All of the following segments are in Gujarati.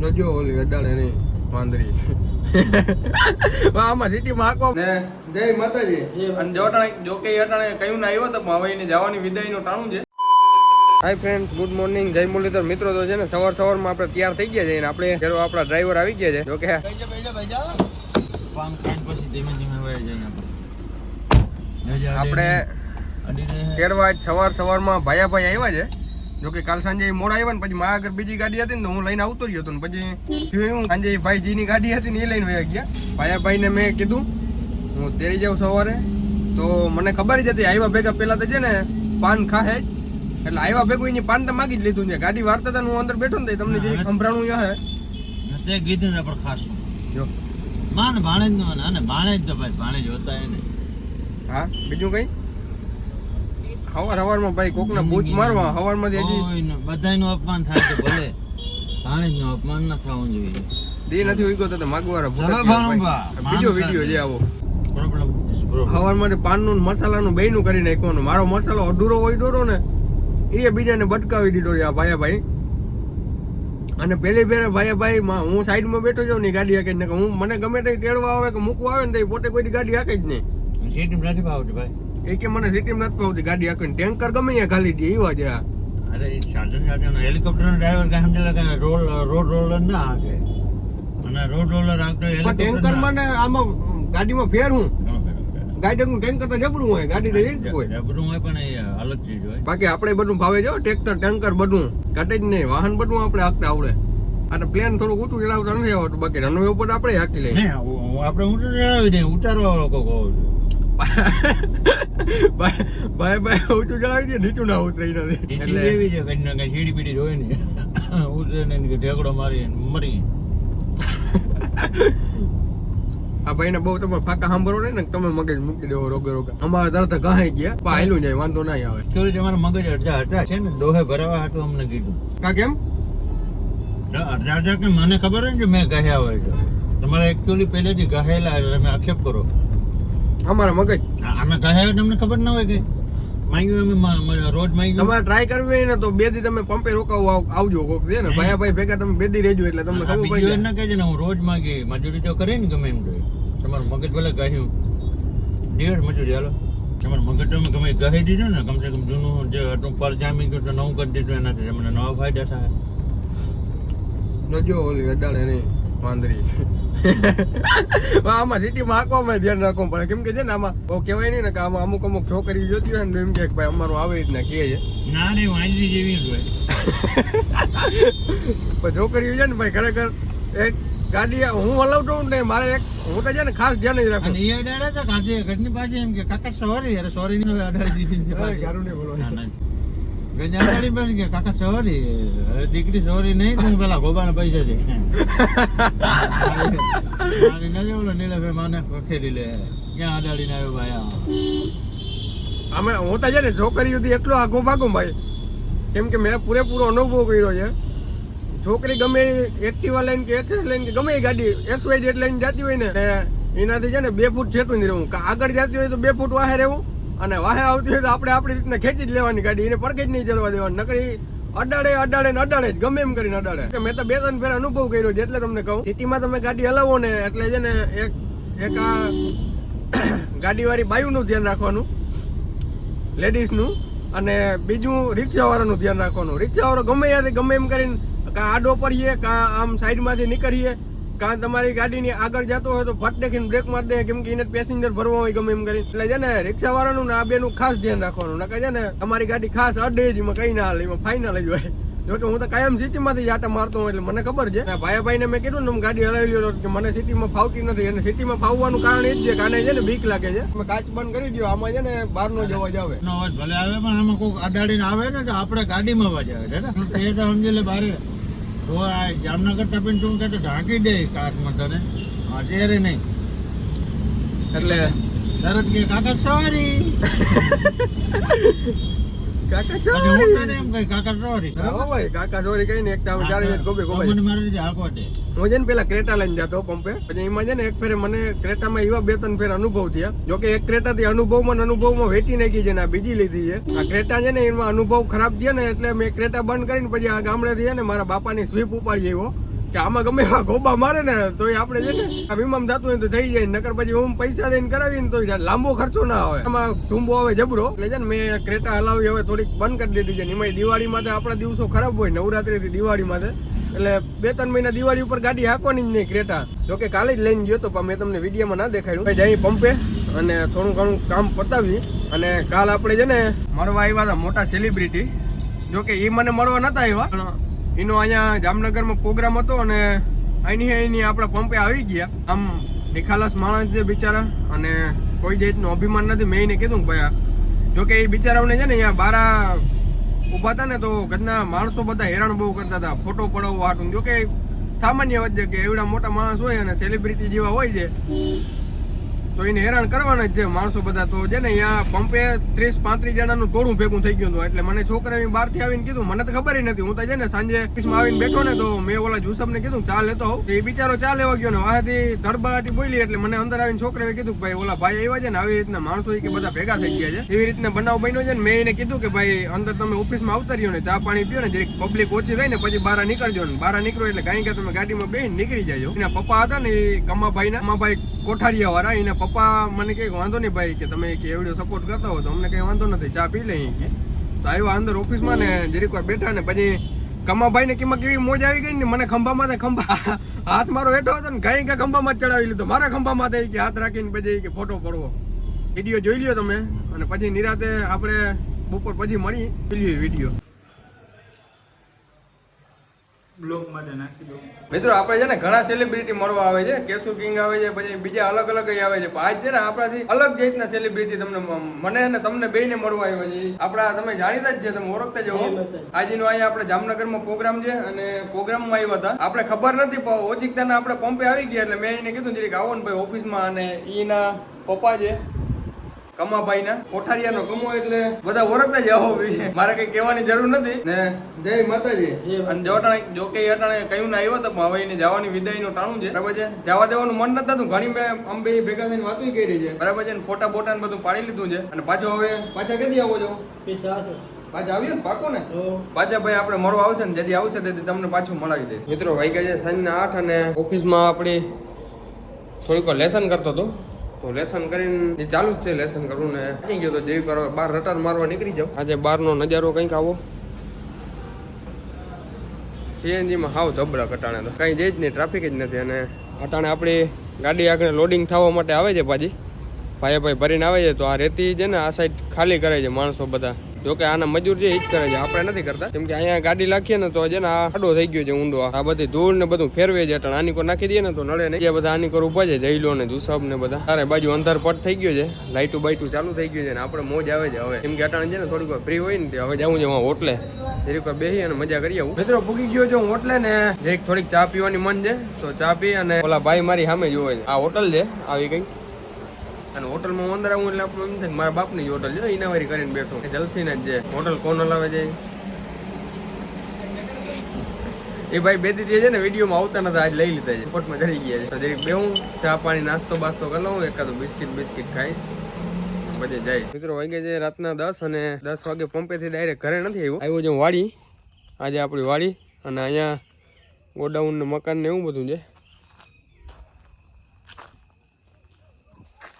નજો ઓલી અડાડે નહીં વાંદરી આમાં સિટીમાં આકો ને જય માતાજી અને જોટાણે જો કે અટાણે કયું ના આવ્યો તો પણ હવે એને જવાની વિદાયનું ટાણું છે હાય ફ્રેન્ડ્સ ગુડ મોર્નિંગ જય મુરલીધર મિત્રો તો છે ને સવાર સવારમાં આપણે તૈયાર થઈ ગયા છે ને આપણે પેલો આપણા ડ્રાઈવર આવી ગયા છે જો કે પાન ખાઈને પછી ધીમે ધીમે વહી જાય આપણે તેરવા સવાર સવારમાં ભાયા ભાઈ આવ્યા છે જો કે કાલ સાંજે મોડા આવ્યા ને પછી મારા આગળ બીજી ગાડી હતી ને તો હું લઈને આવતો રહ્યો હતો ને પછી એવું સાંજે ભાઈજીની ગાડી હતી ને એ લઈને વયા ગયા. ભાયા ભાઈને મેં કીધું હું તેડી જાઉં સવારે. તો મને ખબર જ હતી આવ્યા ભેગા પહેલાં તો છે ને પાન ખાહે જ. એટલે આવ્યા ભેગું એની પાન તો માગી જ લીધું છે. ગાડી વારતા હતા હું અંદર બેઠો ને તમને જે સંભળાણું યા હે. તે કીધું ને પણ ખાસ જો. માન ભાણેજ નો ને અને ભાણેજ તો ભાઈ ભાણેજ હોતા એને. હા બીજું કઈ? હવાર હવારમાં ભાઈ કોકને બૂચ મારવા હવારમાંથી હજી બધાયનું અપમાન થાય તો ભલે. ભાણેજનું અપમાન ના થવું જોઈએ. દી નથી ઉગ્યો તો માગવારા બીજો વીડિયો છે. આવો. હવાર માટે પાનનું મસાલાનું બેનું કરી નાખવાનું મારો મસાલો અધૂરો હોય ડોરો ને એ બીજાને બટકાવી દીધો છે આ ભાયા ભાઈ અને પેલી ફેરે ભાઈ ભાઈ હું સાઈડમાં બેઠો જાઉં ને ગાડી હાકે ને હું મને ગમે તે તેડવા આવે કે મૂકવા આવે ને પોતે કોઈ ગાડી હાકે જ નહીં. સીટ નથી ભાઈ. એ કે મને સિટીમાં નથી પાવતી ગાડી આખી ટેન્કર ગમે ત્યાં ખાલી દે એવા જ અરે સાધન સાધન હેલિકોપ્ટર નો ડ્રાઈવર કાંઈ સમજે કે રોડ રોડ રોલર ના હાકે. અને રોડ રોલર હેલિકોપ્ટર ટેન્કર ને આમાં ગાડીમાં ફેર હું ફેર ટેન્કર તો જબરું હોય ગાડી તો એક હોય. જબરું હોય પણ એ અલગ ચીજ હોય. બાકી આપણે બધું ભાવે જો ટ્રેક્ટર ટેન્કર બધું. ઘટે જ નહીં વાહન બધું આપણે હાંકતા આવડે. અને પ્લેન થોડું ઊંચું ચડાવતા નથી આવડતું બાકી રનવે ઉપર આપણે હાંકી લઈએ. આપણે ઊંચું ચડાવી દઈએ ઉતારવા લોકો હોવો જોઈએ. ભાઈ ભાઈ ઊંચું ચડાવી દે નીચું ના ઉતરી નથી એટલે એવી છે કંઈ ના કંઈ સીડી બીડી જ હોય ને. ઉતરે ને ઢેકડો મારી મરી આ ભાઈને બહુ તમે ફાકા સાંભળો ને તમે મગજ મૂકી દેવો રોગે રોગે. અમારે તરત કહાઈ ગયા પાયલું જાય વાંધો નહીં આવે. ચોરી તમારા મગજ અડધા અડધા છે ને દોહે ભરાવા હતું અમને કીધું. કા કેમ? અડધા અડધા કે મને ખબર હોય ને કે મેં કહ્યા હોય તમારે એકચ્યુઅલી પહેલેથી કહેલા એટલે તમે આક્ષેપ કરો. અમારા મગજ. અમે કહ્યા તમને ખબર ના હોય કે માંગ્યું અમે રોજ માંગ્યું. તમારે ટ્રાય કરવી હોય ને તો બે દી તમે પંપે રોકાવું આવજો કોક. દે ને? ભાઈ ભાઈ ભેગા તમે બે દી રહેજો એટલે તમને ખબર પડી જાય. ના કહેજે ને હું રોજ માંગી મજૂરી તો કરે ને ગમે એમ જોઈએ તમારું મગજ ભલે કહ્યું દિવસ મજૂરી હાલો. તમારું મગજ તમે ગમે કહી દીધું ને કમસે કમ જૂનું જે હતું પર જામી ગયું તો નવું કરી દીધું એનાથી તમને નવા ફાયદા થાય. નજો ઓલી અડાડે નહીં વાંદરી. આમાં સિટીમાં આંકવામાં ધ્યાન રાખવું પડે. કેમ કે છે ને આમાં કહેવાય નહીં ને કે આમાં અમુક અમુક છોકરી જોતી હોય ને એમ કે ભાઈ અમારું આવી રીતના કહે છે. ના રે વાંજરી જેવી જ હોય. પણ છોકરીઓ છે ને ભાઈ ખરેખર એક ગાડી હું હલાવતો ને મારે એક હું તો છે ને ખાસ ધ્યાન જ અને રાખું એ અડાડે તો કાંધી ઘરની પાસે એમ કે કાકા સોરી અરે સોરી નહીં અડાડી દીધી છે ગારું નહીં બોલવાનું. ના, ના. ગંજા અડાડી પાસે કે કાકા સોરી અરે દીકરી સોરી નહીં તું પેલા ગોબાના પૈસા દે મારી નજર ઓલો નીલાભાઈ માને ખેડી લે. ક્યાં અડાડીને આવ્યો ભાઈ? અમે હું તો છે ને છોકરી સુધી એટલો આગો ભાગું ભાઈ. કેમ કે મેં પૂરેપૂરો અનુભવ કર્યો છે. છોકરી ગમે એક્ટિવા લઈને કે એક્સેસ લઈને કે ગમે એ ગાડી એક્સવાય જેટ લઈને જતી હોય ને એનાથી છે ને બે ફૂટ છેટું નહીં રહેવું. આગળ જતી હોય તો બે ફૂટ વાહે રહેવું. અને વાહે આવતી હોય તો આપણે આપણી રીતના ખેંચી જ લેવાની ગાડી, એને પડખે જ નહીં ચડવા દેવાની. નકરી અડાડે અડાડે ને અડાડે જ, ગમે એમ કરીને અડાડે. કે મેં તો બે ત્રણ ફેર અનુભવ કર્યો છે, એટલે તમને કહું. સિટીમાં તમે ગાડી હલાવો ને, એટલે છે ને એક એક આ ગાડીવાળી બાયુનું ધ્યાન રાખવાનું, લેડીઝનું, અને બીજું રિક્ષાવાળાનું ધ્યાન રાખવાનું. રિક્ષાવાળો ગમે ત્યાંથી ગમે એમ કરીને કાં આડો પડીએ, કાં આમ સાઈડમાંથી નીકળીએ કાં તમારી ગાડીની આગળ જતો હોય તો ફટ દેખીને બ્રેક મારી દે, કેમ કે એને પેસેન્જર ભરવા હોય ગમે એમ કરીને. એટલે છે ને, રિક્ષાવાળાનું ને આ બેનું ખાસ ધ્યાન રાખવાનું. નકર છે ને, તમારી ગાડી ખાસ અડે જ, એમાં કઈ ના હાલે, એમાં ફાઇનલ જ હોય. જોકે હું તો કાયમ સિટીમાંથી જ આટા મારતો હું એટલે મને ખબર છે. ભાઈ ભાઈને મેં કીધું ને હું ગાડી હલાવી લો કે મને સિટીમાં ફાવતી નથી. અને સિટીમાં ફાવવાનું કારણ એ જ છે કાને છે ને બીક લાગે છે. મેં કાચ બંધ કરી દો આમાં છે ને બહારનો જ અવાજ આવે. ભલે આવે, પણ આમાં કોઈક અડાડીને આવે ને, તો આપણે ગાડીમાં અવાજ આવે છે ને? એ તો સમજી લે બારે. તો આ જામનગર ટપીને તું કે ઢાંકી દે કાશમાં તને અત્યારે નહીં. એટલે તરત કે કાકા સોરી કાકા પછી હું તને એમ કહી કાકા સોરી હા કાકા સોરી કઈ ને એક ટાઈમ ચારે મિનિટ ગોબે મને મારી રીતે હાંકવા દે હું છે ને પેલા ક્રેટા લઈને જતો પંપે. પછી એમાં છે ને એક ફેરે મને ક્રેટામાં એવા બે ત્રણ ફેર અનુભવ થયા. જો કે એક ક્રેટા થી અનુભવમાં અનુભવમાં વેચી નાખી છે ને આ બીજી લીધી છે. આ ક્રેટા છે ને એમાં અનુભવ ખરાબ થયો ને એટલે મેં ક્રેટા બંધ કરીને પછી આ ગામડેથી છે ને મારા બાપાની સ્વીપ ઉપાડી આવ્યો. કે આમાં ગમે એવા ગોબા મારે ને તો આપણે છે ને, આ વિમામ થતું હોય તો થઈ જાય નકર પછી હું પૈસા દઈને કરાવીને તો લાંબો ખર્ચો ના આવે. એમાં ધૂંબો આવે જબરો. એટલે છે ને મેં ક્રેટા હલાવી, હવે થોડીક બંધ કરી દીધી છે. એમાં દિવાળી માટે આપણા દિવસો ખરાબ હોય નવરાત્રી થી દિવાળી માટે એટલે બે ત્રણ મહિના દિવાળી ઉપર ગાડી હાકવાની જ નહીં ક્રેટા. જોકે કાલે જ લઈને ગયો તો, પણ મેં તમને વિડીયોમાં ના દેખાડ્યું. જઈ પંપે અને થોડું ઘણું કામ પતાવી. અને કાલ આપણે છે ને, મળવા આવ્યા હતા મોટા સેલિબ્રિટી જોકે એ મને મળવા નતા આવ્યા એનો અહીંયા જામનગરમાં પ્રોગ્રામ હતો અને અહીંની અહીંની આપણા પંપે આવી ગયા. આમ નિખાલસ માણસ છે બિચારા અને કોઈ જાતનું અભિમાન નથી. મેં એને કીધું ભાઈ જોકે એ બિચારાઓને છે ને અહીંયા બારા ઊભા હતા ને તો ઘરના માણસો બધા હેરાન બહુ કરતા હતા. ફોટો પડાવવા હાટું. જોકે સામાન્ય વાત છે કે એવડા મોટા માણસ હોય અને સેલિબ્રિટી જેવા હોય છે. તો એને હેરાન કરવાના જ છે માણસો બધા. તો છે ને અહીંયા પંપે ત્રીસ, પાંત્રીસ જણાનું ટોળું ભેગું થઈ ગયું હતું. એટલે મને છોકરા બહારથી આવીને કીધું, મને તો ખબર નથી. હું તો છે ને સાંજે ઓફિસમાં આવીને બેઠો ને તો મેં ઓલા જુસબને કીધું, ચા લેતો એ બિચારો ચા લેવા ગયો ને વાહથી ધરબડાટી બોલી એટલે મને અંદર આવીને છોકરાએ કીધું કે, ભાઈ, ઓલા ભાઈ આવ્યા છે ને આવી રીતના માણસો કે બધા ભેગા થઈ ગયા છે. એવી રીતના બનાવ બન્યો છે ને મેં એને કીધું કે, ભાઈ, અંદર તમે ઓફિસમાં આવતા રહ્યો ને, ચા પાણી પીઓ ને, જરીક પબ્લિક ઓછી થાય ને પછી બહાર નીકળજો ને. બહાર નીકળો એટલે કાંઈ કે તમે ગાડીમાં બેસીને નીકળી જાય એના પપ્પા હતા ને એ કમાભાઈ ના કમાભાઈ કોઠારિયા વાળા એના પપ્પા મને કંઈક વાંધો નહીં ભાઈ કે તમે કે એવડો સપોર્ટ કરતા હો તો અમને કઈ વાંધો નથી ચા પી લઈએ કે. તો આવ્યા અંદર ઓફિસમાં ને જરીક વાર બેઠા ને પછી કમાભાઈ ને કિંમત કેવી મોજ આવી ગઈ ને મને ખંભામાં ખંભા હાથ મારો હેઠો હતો ને કઈ કઈ ખંભામાં ચડાવી લીધો. મારા ખંભામાં થઈ કે હાથ રાખીને પછી કે ફોટો પડવો. વીડિયો જોઈ લ્યો તમે. અને પછી નિરાતે આપણે બપોર પછી મળી. વીડિયો. મિત્રો આપણે છે ને ઘણા સેલિબ્રિટી મળવા આવે છે. કેશુ કિંગ આવે છે પછી બીજા અલગ અલગ આવે છે. પણ આજ છે ને આપણાથી અલગ જાતના સેલિબ્રિટી તમને મને અને તમને ને મળવા આવ્યા છે. આપણા તમે જાણીતા જ છે તમે ઓળખતા જ હો. આજનો અહીંયા આપણે જામનગરમાં પ્રોગ્રામ છે અને પ્રોગ્રામમાં આવ્યા હતા. આપણે ખબર નથી પણ ઓચિકતાના આપણે પંપે આવી ગયા એટલે મેં એને કીધું જરીક આવો ને ભાઈ ઓફિસમાં અને એના પપ્પા છે કમાભાઈ ના કોઠારિયાનો કમો એટલે બધા ઓળખતા જ આવો. મારે કઈ કહેવાની જરૂર નથી. ને જય માતાજી. અને જોટાણે જોકે જો કે અટાણે કહ્યું ના આવ્યો તો પણ હવે એને જવાની વિદાયનું ટાણું છે. બરાબર છે? જવા દેવાનું મન નતું હતું ઘણી મેં અંબે ભેગા થઈને વાતું કરી છે. બરાબર છે? ને ફોટા બોટા ને બધું પાડી લીધું છે. અને પાછો હવે પાછા કેદી આવો છો? પાછા આવ્યો ને પાકો ને? પાછા ભાઈ આપણે મળવા આવશે ને જેથી આવશે તેથી તમને પાછું મળાવી દઈશ. મિત્રો વાગ્યા છે સાંજના આઠ અને ઓફિસમાં આપણી થોડીક લેસન કરતો હતો. તો લેસન કરીને ચાલુ જ છે લેસન કરવું ને. થઈ ગયો તો જેવી પર બહાર રટાર મારવા નીકળી જાવ આજે બહારનો નજારો કંઈક આવો. સીએનજીમાં હાવ ધબડા કટાણે તો. કાંઈ જે જ નહીં, ટ્રાફિક જ નથી અને અટાણે આપણી ગાડી આગળ લોડિંગ થવા માટે આવે છે પાછી. ભાઈ ભાઈ ભરીને આવે છે, તો આ રેતી છે ને, આ સાઈડ ખાલી કરે છે માણસો બધા. જોકે આના મજૂર જ કરે છે, આપણે નથી કરતા. કેમ કે અહીંયા ગાડી લાખીએ ને તો છે ને આ આડો થઈ ગયો છે ઊંડો. આ બધી ધૂળ ને બધું ફેરવે છે, એટલે આની કોર નાખી દઈએ ને તો નડે નહીં. એ બધા આની કોર ઊભા છે જઈલો ને જુસબ ને બધા. તારે બાજુ અંધાર પટ થઈ ગયો છે, લાઇટું બાઇટું ચાલુ થઈ ગયું છે ને આપણે મોજ આવે છે હવે. કેમ કે અટાણે છે ને થોડીક વાર ફ્રી હોય ને હવે જવું છે હું હોટલે. જરીક વાર બેસી અને મજા કરી આવું. મિત્રો પૂગી ગયો છું હોટલે ને જરીક થોડીક ચા પીવાની મન છે, તો ચા પી અને ઓલા ભાઈ મારી સામે જોવે છે. આ હોટલ છે, આવી કઈ અને હોટલમાં અંદર આવું એટલે આપણું એમ થાય મારા બાપની જ હોટલ છે. એના વારી કરીને બેઠો. જલસીને જ છે. હોટલ કોણ હલાવે છે? એ ભાઈ બે દીધી છે ને વિડીયોમાં આવતા નથી આજ લઈ લીધા છે. પોટમાં ચડી ગયા છે. જરીક બે હું ચા પાણી, નાસ્તો બાસ્તો કરી લઉં, એકાદું બિસ્કિટ બિસ્કિટ ખાઈશ. પછી જઈશ મિત્રો વાગે છે રાતના દસ અને દસ વાગે પંપેથી ડાયરેક્ટ ઘરે નથી આવ્યો. આવ્યો છે વાડી. આજે આપણી વાડી અને અહીંયા ગોડાઉન મકાન ને એવું બધું છે.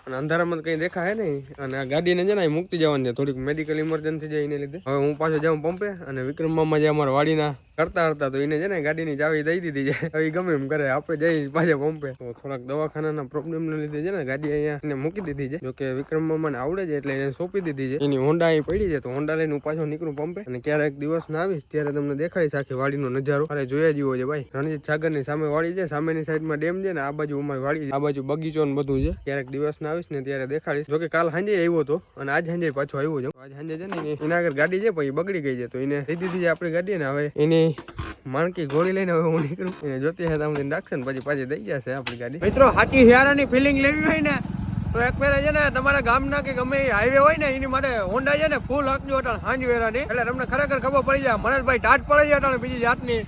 અને અંધારામાં કંઈ દેખાય નહીં. અને આ ગાડીને છે ને મૂકતી જવાની છે. થોડીક મેડિકલ ઇમરજન્સી જાય એને લીધે. હવે હું પાછો જાઉં પંપે અને વિક્રમ મામા જે અમારા વાડીના કરતા હતા તો એને છે ને ગાડીની ચાવી દઈ દીધી છે. હવે ગમે એમ કરે. આપણે જઈ પાછા પંપે. તો થોડાક દવાખાનાના પ્રોબ્લેમને લીધે છે ને ગાડી અહીંયા એને મૂકી દીધી છે. જોકે વિક્રમ મામાને આવડે છે એટલે એને સોંપી દીધી છે. એની હોન્ડા અહીં પડી છે તો હોન્ડા લઈને હું પાછો નીકળું પંપે. અને ક્યારેક દિવસ ના આવીશ ત્યારે તમને દેખાડીશ આખી વાડીનો નજારો. અરે જોયા જેવો છે ભાઈ. રણજીત સાગરની સામે વાડી છે, સામેની સાઈડમાં ડેમ છે ને આ બાજુ અમારી વાડી આ બાજુ બગીચો ને બધું છે. ક્યારેક દિવસ ના આવીશ ને ત્યારે દેખાડીશ. જોકે કાલ સાંજે આવ્યો હતો અને આજ સાંજે પાછો આવ્યો છે. આજ સાંજે છે ને એના આગળ ગાડી છે પછી બગડી ગઈ છે. તો એને લીધી છે આપણી ગાડી ને હવે એની માણકી ગોળી લઈને હવે હું નીકળું. એને જોતી હશે તમને રાખશે ને પછી પાછી દઈ જશે આપણી ગાડી. મિત્રો, સાચી હિયારાની ફિલિંગ લેવી હોય ને, તો એક પહેલા છે ને, તમારા ગામના કે ગમે હાઈવે હોય ને, એની માટે હોન્ડા છે ને ફૂલ હાંકજો અટાણ હાંજ વેરાની એટલે તમને ખરેખર ખબર પડી જાય, મનોજભાઈ ટાટ પડે છે અટાણ બીજી જાતની.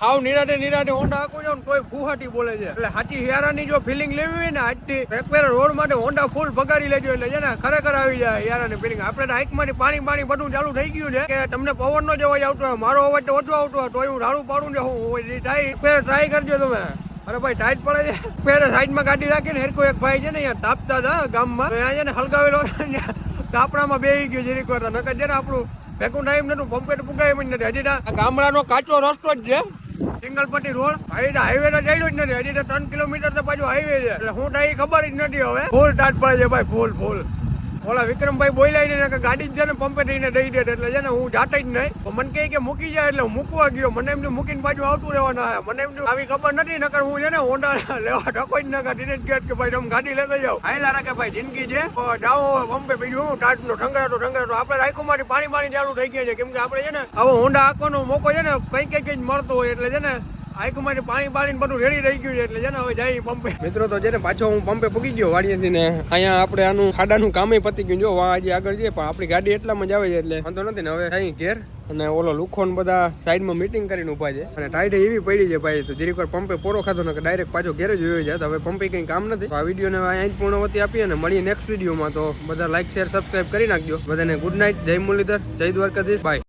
હાવ નિરાટે નિરાટે હોન્ડા હાકું જાવ તોય ગુહાટી બોલે છે. એટલે સાચી હિયારાની જો ફિલિંગ લેવી હોય ને આજથી એક રોડ માટે હોન્ડા ફૂલ ભગાડી લેજો એટલે છે ને, ખરેખર આવી જાય હિયારાની ફિલિંગ આપણે હાઈકમાંથી પાણી પાણી બધું ચાલુ થઈ ગયું છે કે તમને પવન નો જ અવાજ આવતો હોય, મારો અવાજ તો ઓછો આવતો હોય તો હું રાડું પાડું ને હું ટ્રાય એક પેર ટ્રાય કરજો તમે. અરે ભાઈ ટાઈટ પડે છે. પેડે સાઈડમાં ગાડી રાખીને હેરકો એક ભાઈ છે ને અહીંયા તાપતા હતા ગામમાં. અહીંયા છે ને હલકાવેલો તાપણામાં બેહી ગયો જરીક કરતા નકર છે ને આપણું ભેગું ટાઈમ નતું, પંપેટ પુગાય નથી. હજી ગામડાનો કાચો રસ્તો જ છે. સિંગલ પટ્ટી રોડ હજી તો હાઈવે તો ચાલ્યો જ નથી. હજી તો ત્રણ કિલોમીટર તો પાછું હાઈવે છે. એટલે હું તો ખબર જ નથી હવે. ફૂલ ટાટ પડે છે ભાઈ, ફૂલ ફૂલ. ઓલા વિક્રમભાઈ બોલાય ને કે ગાડી છે ને પંપે થઈને દઈ દે એટલે છે ને હું જાતે જ નહીં. પણ મને કહે કે મૂકી જાય એટલે હું મૂકવા ગયો. મને એમને મૂકીને પાછું આવતું રહેવાનું આવે મને એમને આવી ખબર નથી, નકર હું છે ને હોન્ડા લેવા ટકો જ નકર દિનેશ જ કે ભાઈ, તમે ગાડી લેતા જાઓ. હાયલા રાખે ભાઈ, જિંદગી છે. જાઓ, પંપે બીજું હું. ટાટનો ઠંગરાટો ઠંગરાટો આપણે રાયકો માંથી પાણી પાણી ચાલુ થઈ ગયા છે. કેમ કે આપણે છે ને, આવો હોન્ડા આંકવાનો મોકો છે ને કઈ કઈ કઈ મળતો હોય એટલે છે ને આંખમાંથી પાણી પાણી બધું રેડી રહી ગયું છે એટલે છે ને હવે જાય પંપે. મિત્રો, તો છે ને પાછો હું પંપે પૂકી ગયો વાડીએથી ને, અહીંયા આપણે આનું ખાડાનું કામે પતી ગયું. જો, વાહ, હજી આગળ જઈએ, પણ આપણી ગાડી એટલામાં જ આવે છે એટલે વાંધો નથી ને, હવે અહીં ઘેર અને ઓલો લુખો ને બધા સાઈડમાં મીટિંગ કરીને ઊભા છે. અને ટાઈટ એવી પડી છે ભાઈ, તો જરીક વાર પંપે પોરો ખાધો ને કે ડાયરેક્ટ પાછો ઘેરે જોયો છે. તો હવે પંપે કંઈ કામ નથી. આ વિડીયોને અહીં પૂર્ણવતી આપીએ અને મળીએ નેક્સ્ટ વિડીયોમાં તો બધા લાઈક શેર સબસ્ક્રાઇબ કરી નાખજો. બધાને ગુડ નાઇટ જય મુરલીધર. જય દ્વારકાધીશ. બાય